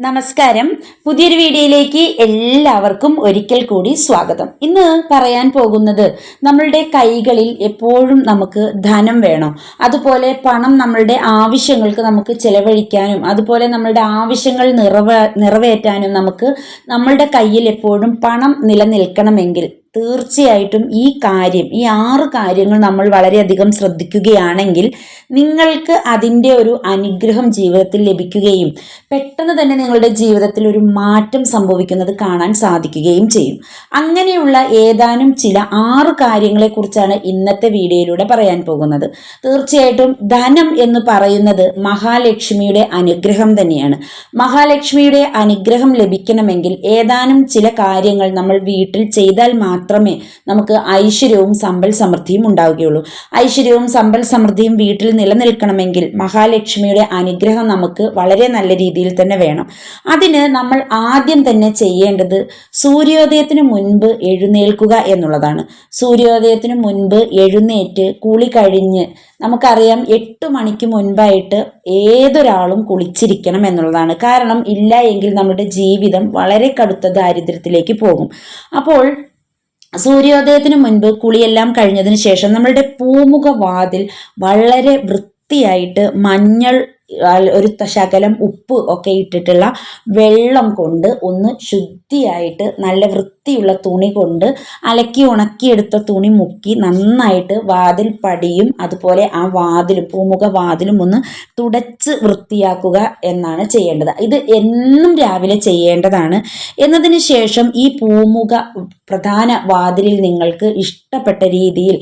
നമസ്കാരം. പുതിയൊരു വീഡിയോയിലേക്ക് എല്ലാവർക്കും ഒരിക്കൽ കൂടി സ്വാഗതം. ഇന്ന് പറയാൻ പോകുന്നത് നമ്മളുടെ കൈകളിൽ എപ്പോഴും നമുക്ക് ധനം വേണം. അതുപോലെ പണം നമ്മളുടെ ആവശ്യങ്ങൾക്ക് നമുക്ക് ചെലവഴിക്കാനും അതുപോലെ നമ്മളുടെ ആവശ്യങ്ങൾ നിറവ നിറവേറ്റാനും നമുക്ക് നമ്മളുടെ കയ്യിൽ എപ്പോഴും പണം നിലനിൽക്കണമെങ്കിൽ തീർച്ചയായിട്ടും ഈ കാര്യം ഈ ആറ് കാര്യങ്ങൾ നമ്മൾ വളരെയധികം ശ്രദ്ധിക്കുകയാണെങ്കിൽ നിങ്ങൾക്ക് അതിന്റെ ഒരു അനുഗ്രഹം ജീവിതത്തിൽ ലഭിക്കുകയും പെട്ടെന്ന് തന്നെ നിങ്ങളുടെ ജീവിതത്തിൽ ഒരു മാറ്റം സംഭവിക്കുന്നത് കാണാൻ സാധിക്കുകയും ചെയ്യും. അങ്ങനെയുള്ള ഏതാനും ചില ആറ് കാര്യങ്ങളെക്കുറിച്ചാണ് ഇന്നത്തെ വീഡിയോയിലൂടെ പറയാൻ പോകുന്നത്. തീർച്ചയായിട്ടും ധനം എന്ന് പറയുന്നത് മഹാലക്ഷ്മിയുടെ അനുഗ്രഹം തന്നെയാണ്. മഹാലക്ഷ്മിയുടെ അനുഗ്രഹം ലഭിക്കണമെങ്കിൽ ഏതാനും ചില കാര്യങ്ങൾ നമ്മൾ വീട്ടിൽ ചെയ്താൽ മാത്രമേ നമുക്ക് ഐശ്വര്യവും സമ്പൽ സമൃദ്ധിയും ഉണ്ടാവുകയുള്ളൂ. ഐശ്വര്യവും സമ്പൽ സമൃദ്ധിയും വീട്ടിൽ നിലനിൽക്കണമെങ്കിൽ മഹാലക്ഷ്മിയുടെ അനുഗ്രഹം നമുക്ക് വളരെ നല്ല രീതിയിൽ തന്നെ വേണം. അതിന് നമ്മൾ ആദ്യം തന്നെ ചെയ്യേണ്ടത് സൂര്യോദയത്തിന് മുൻപ് എഴുന്നേൽക്കുക എന്നുള്ളതാണ്. സൂര്യോദയത്തിന് മുൻപ് എഴുന്നേറ്റ് കുളി കഴിഞ്ഞ് നമുക്കറിയാം എട്ട് മണിക്ക് മുൻപായിട്ട് ഏതൊരാളും കുളിച്ചിരിക്കണം എന്നുള്ളതാണ്. കാരണം ഇല്ല എങ്കിൽ നമ്മുടെ ജീവിതം വളരെ കടുത്ത ദാരിദ്ര്യത്തിലേക്ക് പോകും. അപ്പോൾ സൂര്യോദയത്തിന് മുൻപ് കുളിയെല്ലാം കഴിഞ്ഞതിന് ശേഷം നമ്മളുടെ പൂമുഖ വാതിൽ വളരെ വൃത്തിയായിട്ട് മഞ്ഞൾ ഒരു ശകലം ഉപ്പ് ഒക്കെ ഇട്ടിട്ടുള്ള വെള്ളം കൊണ്ട് ഒന്ന് ശുദ്ധിയായിട്ട് നല്ല വൃത്തിയുള്ള തുണി കൊണ്ട് അലക്കി ഉണക്കിയെടുത്ത തുണി മുക്കി നന്നായിട്ട് വാതിൽ പടിയും അതുപോലെ ആ വാതിലും പൂമുഖ വാതിലും ഒന്ന് തുടച്ച് വൃത്തിയാക്കുക എന്നാണ് ചെയ്യേണ്ടത്. ഇത് എന്നും രാവിലെ ചെയ്യേണ്ടതാണ്. എന്നതിന് ശേഷം ഈ പൂമുഖ പ്രധാന വാതിലിൽ നിങ്ങൾക്ക് ഇഷ്ടപ്പെട്ട രീതിയിൽ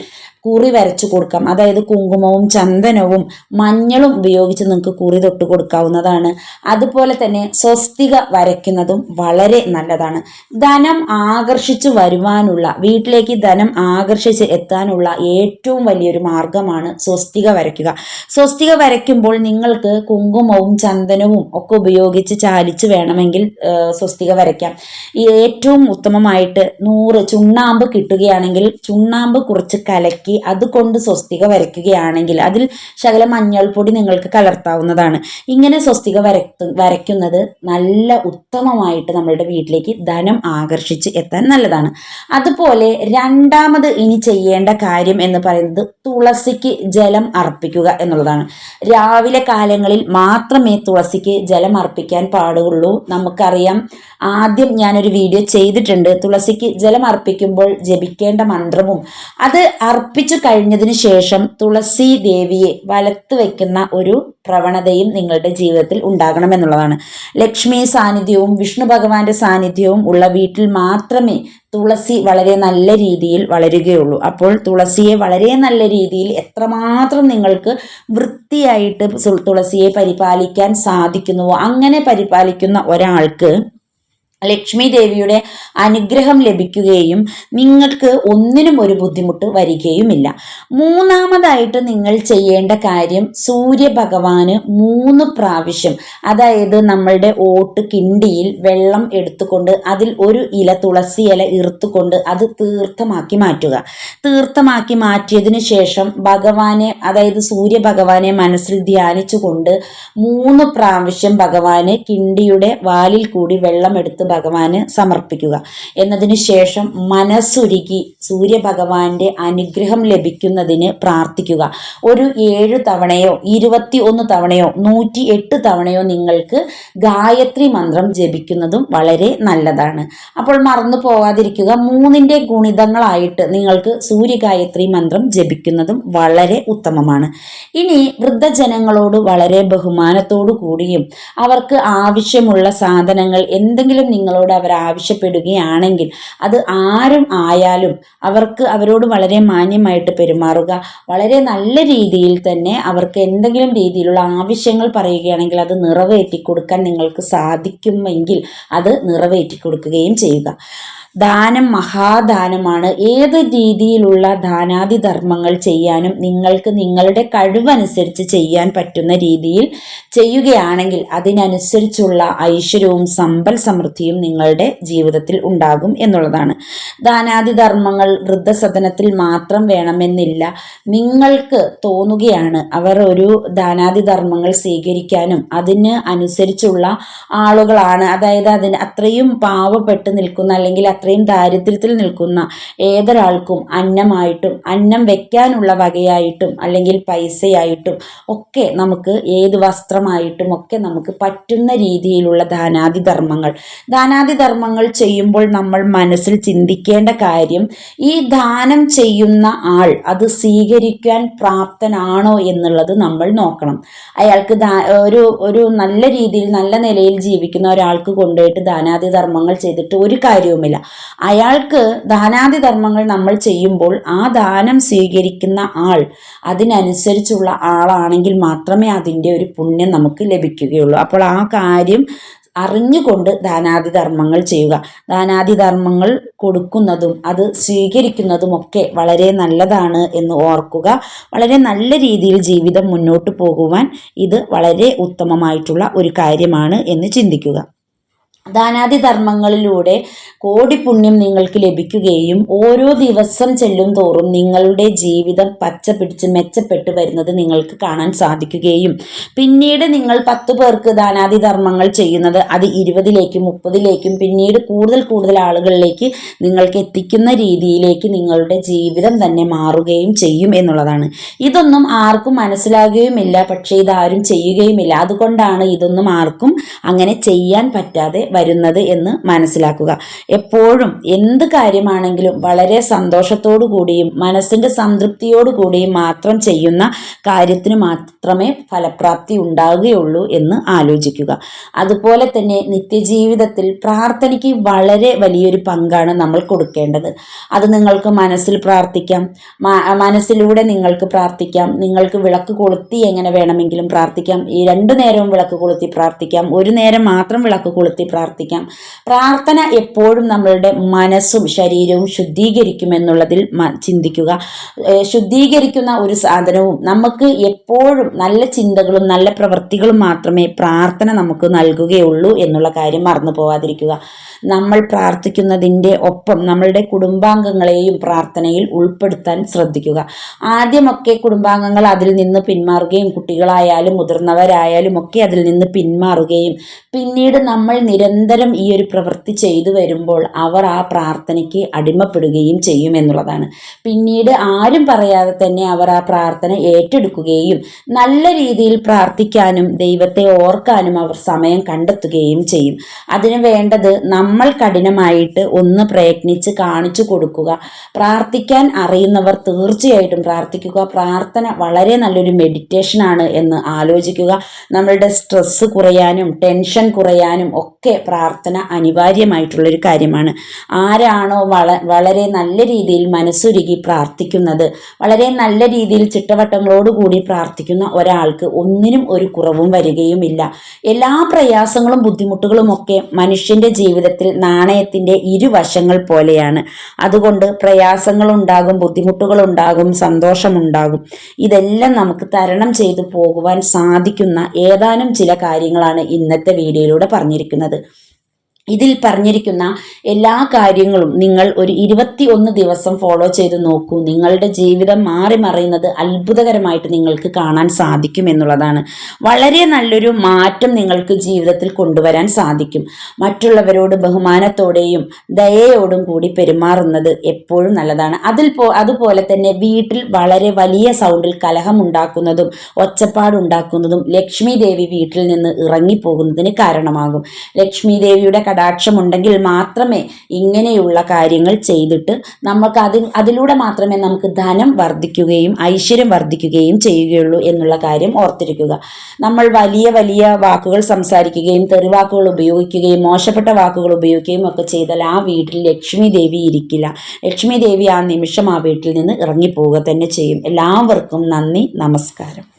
കുറി വരച്ചു കൊടുക്കാം. അതായത് കുങ്കുമവും ചന്ദനവും മഞ്ഞളും ഉപയോഗിച്ച് നിങ്ങൾക്ക് കുറി തൊട്ട് കൊടുക്കാവുന്നതാണ്. അതുപോലെ തന്നെ സ്വസ്തിക വരയ്ക്കുന്നതും വളരെ നല്ലതാണ്. ധനം ആകർഷിച്ചു വരുവാനുള്ള വീട്ടിലേക്ക് ധനം ആകർഷിച്ച് എത്താനുള്ള ഏറ്റവും വലിയൊരു മാർഗമാണ് സ്വസ്തിക വരയ്ക്കുക. സ്വസ്തിക വരയ്ക്കുമ്പോൾ നിങ്ങൾക്ക് കുങ്കുമവും ചന്ദനവും ഒക്കെ ഉപയോഗിച്ച് ചാലിച്ച് വേണമെങ്കിൽ സ്വസ്തിക വരയ്ക്കാം. ഏറ്റവും ഉത്തമമായിട്ട് നൂറ് ചുണ്ണാമ്പ് കിട്ടുകയാണെങ്കിൽ ചുണ്ണാമ്പ് കുറച്ച് കലക്കി അതുകൊണ്ട് സ്വസ്തിക വരയ്ക്കുകയാണെങ്കിൽ അതിൽ ശകലം മഞ്ഞൾപ്പൊടി നിങ്ങൾക്ക് കലർത്താവുന്നതാണ്. ഇങ്ങനെ സ്വസ്തിക വരത്തു വരയ്ക്കുന്നത് നല്ല ഉത്തമമായിട്ട് നമ്മളുടെ വീട്ടിലേക്ക് ധനം ആകർഷിച്ച് എത്താൻ നല്ലതാണ്. അതുപോലെ രണ്ടാമത് ഇനി ചെയ്യേണ്ട കാര്യം എന്ന് പറയുന്നത് തുളസിക്ക് ജലം അർപ്പിക്കുക എന്നുള്ളതാണ്. രാവിലെ കാലങ്ങളിൽ മാത്രമേ തുളസിക്ക് ജലം അർപ്പിക്കാൻ പാടുള്ളൂ. നമുക്കറിയാം ആദ്യം ഞാനൊരു വീഡിയോ ചെയ്തിട്ടുണ്ട്. തുളസിക്ക് ജലം അർപ്പിക്കുമ്പോൾ ജപിക്കേണ്ട മന്ത്രവും അത് അർപ്പിച്ചു കഴിഞ്ഞതിന് ശേഷം തുളസി ദേവിയെ വലത്ത് വയ്ക്കുന്ന ഒരു പ്രവണതയും നിങ്ങളുടെ ജീവിതത്തിൽ ഉണ്ടാകണമെന്നുള്ളതാണ് ലക്ഷ്മി സാന്നിധ്യവും വിഷ്ണു ഭഗവാന്റെ സാന്നിധ്യവും ഉള്ള വീട്ടിൽ മാത്രമേ തുളസി വളരെ നല്ല രീതിയിൽ വളരുകയുള്ളൂ. അപ്പോൾ തുളസിയെ വളരെ നല്ല രീതിയിൽ എത്രമാത്രം നിങ്ങൾക്ക് വൃത്തിയായിട്ട് തുളസിയെ പരിപാലിക്കാൻ സാധിക്കുന്നുവോ അങ്ങനെ പരിപാലിക്കുന്ന ഒരാൾക്ക് ലക്ഷ്മി ദേവിയുടെ അനുഗ്രഹം ലഭിക്കുകയും നിങ്ങൾക്ക് ഒന്നിനും ഒരു ബുദ്ധിമുട്ട് വരികയുമില്ല. മൂന്നാമതായിട്ട് നിങ്ങൾ ചെയ്യേണ്ട കാര്യം സൂര്യഭഗവാന് മൂന്ന് പ്രാവശ്യം അതായത് നമ്മളുടെ ഓട്ട് കിണ്ടിയിൽ വെള്ളം എടുത്തുകൊണ്ട് അതിൽ ഒരു ഇല തുളസി ഇല ഇറുത്തുകൊണ്ട് അത് തീർത്ഥമാക്കി മാറ്റുക. തീർത്ഥമാക്കി മാറ്റിയതിനു ശേഷം ഭഗവാനെ അതായത് സൂര്യഭഗവാനെ മനസ്സിൽ ധ്യാനിച്ചുകൊണ്ട് മൂന്ന് പ്രാവശ്യം ഭഗവാന് കിണ്ടിയുടെ വാലിൽ കൂടി വെള്ളം എടുത്ത് ഭഗവാന് സമർപ്പിക്കുക. എന്നതിന് ശേഷം മനസ്സുരുകി സൂര്യഭഗവാന്റെ അനുഗ്രഹം ലഭിക്കുന്നതിന് പ്രാർത്ഥിക്കുക. ഒരു ഏഴ് തവണയോ ഇരുപത്തി ഒന്ന് തവണയോ നൂറ്റി എട്ട് തവണയോ നിങ്ങൾക്ക് ഗായത്രി മന്ത്രം ജപിക്കുന്നതും വളരെ നല്ലതാണ്. അപ്പോൾ മറന്നു പോകാതിരിക്കുക. മൂന്നിന്റെ ഗുണിതങ്ങളായിട്ട് നിങ്ങൾക്ക് സൂര്യഗായത്രി മന്ത്രം ജപിക്കുന്നതും വളരെ ഉത്തമമാണ്. ഇനി വൃദ്ധജനങ്ങളോട് വളരെ ബഹുമാനത്തോടു കൂടിയും അവർക്ക് ആവശ്യമുള്ള സാധനങ്ങൾ എന്തെങ്കിലും നിങ്ങളോട് അവർ ആവശ്യപ്പെടുകയാണെങ്കിൽ അത് ആരും ആയാലും അവർക്ക് അവരോട് വളരെ മാന്യമായിട്ട് പെരുമാറുക. വളരെ നല്ല രീതിയിൽ തന്നെ അവർക്ക് എന്തെങ്കിലും രീതിയിലുള്ള ആവശ്യങ്ങൾ പറയുകയാണെങ്കിൽ അത് നിറവേറ്റി കൊടുക്കാൻ നിങ്ങൾക്ക് സാധിക്കുമെങ്കിൽ അത് നിറവേറ്റി കൊടുക്കുകയും ചെയ്യുക. ദാനം മഹാദാനമാണ്. ഏത് രീതിയിലുള്ള ദാനാദി ധർമ്മങ്ങൾ ചെയ്യാനും നിങ്ങൾക്ക് നിങ്ങളുടെ കഴിവനുസരിച്ച് ചെയ്യാൻ പറ്റുന്ന രീതിയിൽ ചെയ്യുകയാണെങ്കിൽ അതിനനുസരിച്ചുള്ള ഐശ്വര്യവും സമ്പൽ സമൃദ്ധിയും നിങ്ങളുടെ ജീവിതത്തിൽ ഉണ്ടാകും എന്നുള്ളതാണ്. ദാനാദി ധർമ്മങ്ങൾ വൃദ്ധസദനത്തിൽ മാത്രം വേണമെന്നില്ല. നിങ്ങൾക്ക് തോന്നുകയാണ് അവർ ഒരു ദാനാദി ധർമ്മങ്ങൾ സ്വീകരിക്കാനും അതിന് അനുസരിച്ചുള്ള ആളുകളാണ്. അതായത് അതിന് അത്രയും പാവപ്പെട്ട് നിൽക്കുന്ന അല്ലെങ്കിൽ അത്രയും ദാരിദ്ര്യത്തിൽ നിൽക്കുന്ന ഏതൊരാൾക്കും അന്നമായിട്ടും അന്നം വെക്കാനുള്ള വകയായിട്ടും അല്ലെങ്കിൽ പൈസയായിട്ടും ഒക്കെ നമുക്ക് ഏത് വസ്ത്രമായിട്ടും ഒക്കെ നമുക്ക് പറ്റുന്ന രീതിയിലുള്ള ദാനാദി ധർമ്മങ്ങൾ. ദാനാദി ധർമ്മങ്ങൾ ചെയ്യുമ്പോൾ നമ്മൾ മനസ്സിൽ ചിന്തിക്കേണ്ട കാര്യം ഈ ദാനം ചെയ്യുന്ന ആൾ അത് സ്വീകരിക്കാൻ പ്രാപ്തനാണോ എന്നുള്ളത് നമ്മൾ നോക്കണം. അയാൾക്ക് ഒരു ഒരു നല്ല രീതിയിൽ നല്ല നിലയിൽ ജീവിക്കുന്ന ഒരാൾക്ക് കൊണ്ടുപോയിട്ട് ദാനാദി ധർമ്മങ്ങൾ ചെയ്തിട്ട് ഒരു കാര്യവുമില്ല. അയാൾക്ക് ദാനാദി ധർമ്മങ്ങൾ നമ്മൾ ചെയ്യുമ്പോൾ ആ ദാനം സ്വീകരിക്കുന്ന ആൾ അതിനനുസരിച്ചുള്ള ആളാണെങ്കിൽ മാത്രമേ അതിന്റെ ഒരു പുണ്യം നമുക്ക് ലഭിക്കുകയുള്ളൂ. അപ്പോൾ ആ കാര്യം അറിഞ്ഞുകൊണ്ട് ദാനാദി ധർമ്മങ്ങൾ ചെയ്യുക. ദാനാദി ധർമ്മങ്ങൾ കൊടുക്കുന്നതും അത് സ്വീകരിക്കുന്നതും ഒക്കെ വളരെ നല്ലതാണ് എന്ന് ഓർക്കുക. വളരെ നല്ല രീതിയിൽ ജീവിതം മുന്നോട്ട് പോകുവാൻ ഇത് വളരെ ഉത്തമമായിട്ടുള്ള ഒരു കാര്യമാണ് എന്ന് ചിന്തിക്കുക. ദാനാദി ധർമ്മങ്ങളിലൂടെ കോടി പുണ്യം നിങ്ങൾക്ക് ലഭിക്കുകയും ഓരോ ദിവസം ചെല്ലും തോറും നിങ്ങളുടെ ജീവിതം പച്ച പിടിച്ച് മെച്ചപ്പെട്ട് വരുന്നത് നിങ്ങൾക്ക് കാണാൻ സാധിക്കുകയും. പിന്നീട് നിങ്ങൾ പത്ത് പേർക്ക് ദാനാദി ധർമ്മങ്ങൾ ചെയ്യുന്നത് അത് ഇരുപതിലേക്കും മുപ്പതിലേക്കും പിന്നീട് കൂടുതൽ കൂടുതൽ ആളുകളിലേക്ക് നിങ്ങൾക്ക് എത്തിക്കുന്ന രീതിയിലേക്ക് നിങ്ങളുടെ ജീവിതം തന്നെ മാറുകയും ചെയ്യും എന്നുള്ളതാണ്. ഇതൊന്നും ആർക്കും മനസ്സിലാകുകയുമില്ല പക്ഷേ ഇതാരും ചെയ്യുകയുമില്ല. അതുകൊണ്ടാണ് ഇതൊന്നും ആർക്കും അങ്ങനെ ചെയ്യാൻ പറ്റാതെ വരുന്നത് എന്ന് മനസ്സിലാക്കുക. എപ്പോഴും എന്ത് കാര്യമാണെങ്കിലും വളരെ സന്തോഷത്തോടു കൂടിയും മനസ്സിന്റെ സംതൃപ്തിയോടു കൂടിയും മാത്രം ചെയ്യുന്ന കാര്യത്തിന് മാത്രമേ ഫലപ്രാപ്തി ഉണ്ടാകുകയുള്ളൂ എന്ന് ആലോചിക്കുക. അതുപോലെ തന്നെ നിത്യജീവിതത്തിൽ പ്രാർത്ഥനയ്ക്ക് വളരെ വലിയൊരു പങ്കാണ് നമ്മൾ കൊടുക്കേണ്ടത്. അത് നിങ്ങൾക്ക് മനസ്സിൽ പ്രാർത്ഥിക്കാം. മനസ്സിലൂടെ നിങ്ങൾക്ക് പ്രാർത്ഥിക്കാം. നിങ്ങൾക്ക് വിളക്ക് കൊളുത്തി എങ്ങനെ വേണമെങ്കിലും പ്രാർത്ഥിക്കാം. ഈ രണ്ടു നേരവും വിളക്ക് കൊളുത്തി പ്രാർത്ഥിക്കാം. ഒരു നേരം മാത്രം വിളക്ക് കൊളുത്തി പ്രാർത്ഥിക്കാം പ്രാർത്ഥന എപ്പോഴും നമ്മളുടെ മനസ്സും ശരീരവും ശുദ്ധീകരിക്കുമെന്നുള്ളതിൽ ചിന്തിക്കുക. ശുദ്ധീകരിക്കുന്ന ഒരു സാധനവും നമുക്ക് എപ്പോഴും നല്ല ചിന്തകളും നല്ല പ്രവൃത്തികളും മാത്രമേ പ്രാർത്ഥന നമുക്ക് നൽകുകയുള്ളൂ എന്നുള്ള കാര്യം മറന്നു പോവാതിരിക്കുക. നമ്മൾ പ്രാർത്ഥിക്കുന്നതിന്റെ ഒപ്പം നമ്മളുടെ കുടുംബാംഗങ്ങളെയും പ്രാർത്ഥനയിൽ ഉൾപ്പെടുത്താൻ ശ്രദ്ധിക്കുക. ആദ്യമൊക്കെ കുടുംബാംഗങ്ങൾ അതിൽ നിന്ന് പിന്മാറുകയും കുട്ടികളായാലും മുതിർന്നവരായാലും ഒക്കെ അതിൽ നിന്ന് പിന്മാറുകയും പിന്നീട് നമ്മൾ നിരന്തരം ഈ ഒരു പ്രവൃത്തി ചെയ്തു വരുമ്പോൾ അവർ ആ പ്രാർത്ഥനയ്ക്ക് അടിമപ്പെടുകയും ചെയ്യും എന്നുള്ളതാണ്. പിന്നീട് ആരും പറയാതെ തന്നെ അവർ ആ പ്രാർത്ഥന ഏറ്റെടുക്കുകയും നല്ല രീതിയിൽ പ്രാർത്ഥിക്കാനും ദൈവത്തെ ഓർക്കാനും അവർ സമയം കണ്ടെത്തുകയും ചെയ്യും. അതിന് വേണ്ടത് നമ്മൾ കഠിനമായിട്ട് ഒന്ന് പ്രയത്നിച്ച് കാണിച്ചു കൊടുക്കുക. പ്രാർത്ഥിക്കാൻ അറിയുന്നവർ തീർച്ചയായിട്ടും പ്രാർത്ഥിക്കുക. പ്രാർത്ഥന വളരെ നല്ലൊരു മെഡിറ്റേഷനാണ് എന്ന് ആലോചിക്കുക. നമ്മളുടെ സ്ട്രെസ്സ് കുറയാനും ടെൻഷൻ കുറയാനും ഒക്കെ പ്രാർത്ഥന അനിവാര്യമായിട്ടുള്ളൊരു കാര്യമാണ്. ആരാണോ വള വളരെ നല്ല രീതിയിൽ മനസ്സുരുകി പ്രാർത്ഥിക്കുന്നത് വളരെ നല്ല രീതിയിൽ ചിട്ടവട്ടങ്ങളോടുകൂടി പ്രാർത്ഥിക്കുന്ന ഒരാൾക്ക് ഒന്നിനും ഒരു കുറവും വരികയുമില്ല. എല്ലാ പ്രയാസങ്ങളും ബുദ്ധിമുട്ടുകളും ഒക്കെ മനുഷ്യന്റെ ജീവിതത്തിൽ നാണയത്തിന്റെ ഇരുവശങ്ങൾ പോലെയാണ്. അതുകൊണ്ട് പ്രയാസങ്ങളുണ്ടാകും ബുദ്ധിമുട്ടുകളുണ്ടാകും സന്തോഷമുണ്ടാകും. ഇതെല്ലാം നമുക്ക് തരണം ചെയ്തു പോകുവാൻ സാധിക്കുന്ന ഏതാനും ചില കാര്യങ്ങളാണ് ഇന്നത്തെ വീഡിയോയിലൂടെ പറഞ്ഞിരിക്കുന്നത്. ഇതിൽ പറഞ്ഞിരിക്കുന്ന എല്ലാ കാര്യങ്ങളും നിങ്ങൾ ഒരു ഇരുപത്തി ഒന്ന് ദിവസം ഫോളോ ചെയ്ത് നോക്കൂ. നിങ്ങളുടെ ജീവിതം മാറി മറിയുന്നത് അത്ഭുതകരമായിട്ട് നിങ്ങൾക്ക് കാണാൻ സാധിക്കും എന്നുള്ളതാണ്. വളരെ നല്ലൊരു മാറ്റം നിങ്ങൾക്ക് ജീവിതത്തിൽ കൊണ്ടുവരാൻ സാധിക്കും. മറ്റുള്ളവരോട് ബഹുമാനത്തോടെയും ദയയോടും കൂടി പെരുമാറുന്നത് എപ്പോഴും നല്ലതാണ്. അതിൽ പോ അതുപോലെ തന്നെ വീട്ടിൽ വളരെ വലിയ സൗണ്ടിൽ കലഹം ഉണ്ടാക്കുന്നതും ഒച്ചപ്പാടുണ്ടാക്കുന്നതും ലക്ഷ്മി ദേവി വീട്ടിൽ നിന്ന് ഇറങ്ങിപ്പോകുന്നതിന് കാരണമാകും. ലക്ഷ്മി ദേവിയുടെ കടാക്ഷമുണ്ടെങ്കിൽ മാത്രമേ ഇങ്ങനെയുള്ള കാര്യങ്ങൾ ചെയ്തിട്ട് നമുക്ക് അതിൽ അതിലൂടെ മാത്രമേ നമുക്ക് ധനം വർദ്ധിക്കുകയും ഐശ്വര്യം വർദ്ധിക്കുകയും ചെയ്യുകയുള്ളൂ എന്നുള്ള കാര്യം ഓർത്തിരിക്കുക. നമ്മൾ വലിയ വലിയ വാക്കുകൾ സംസാരിക്കുകയും തെറിവാക്കുകൾ ഉപയോഗിക്കുകയും മോശപ്പെട്ട വാക്കുകൾ ഉപയോഗിക്കുകയും ഒക്കെ ചെയ്താൽ ആ വീട്ടിൽ ലക്ഷ്മി ദേവി ഇരിക്കില്ല. ലക്ഷ്മി ദേവി ആ നിമിഷം ആ വീട്ടിൽ നിന്ന് ഇറങ്ങിപ്പോവുക തന്നെ ചെയ്യും. എല്ലാവർക്കും നന്ദി. നമസ്കാരം.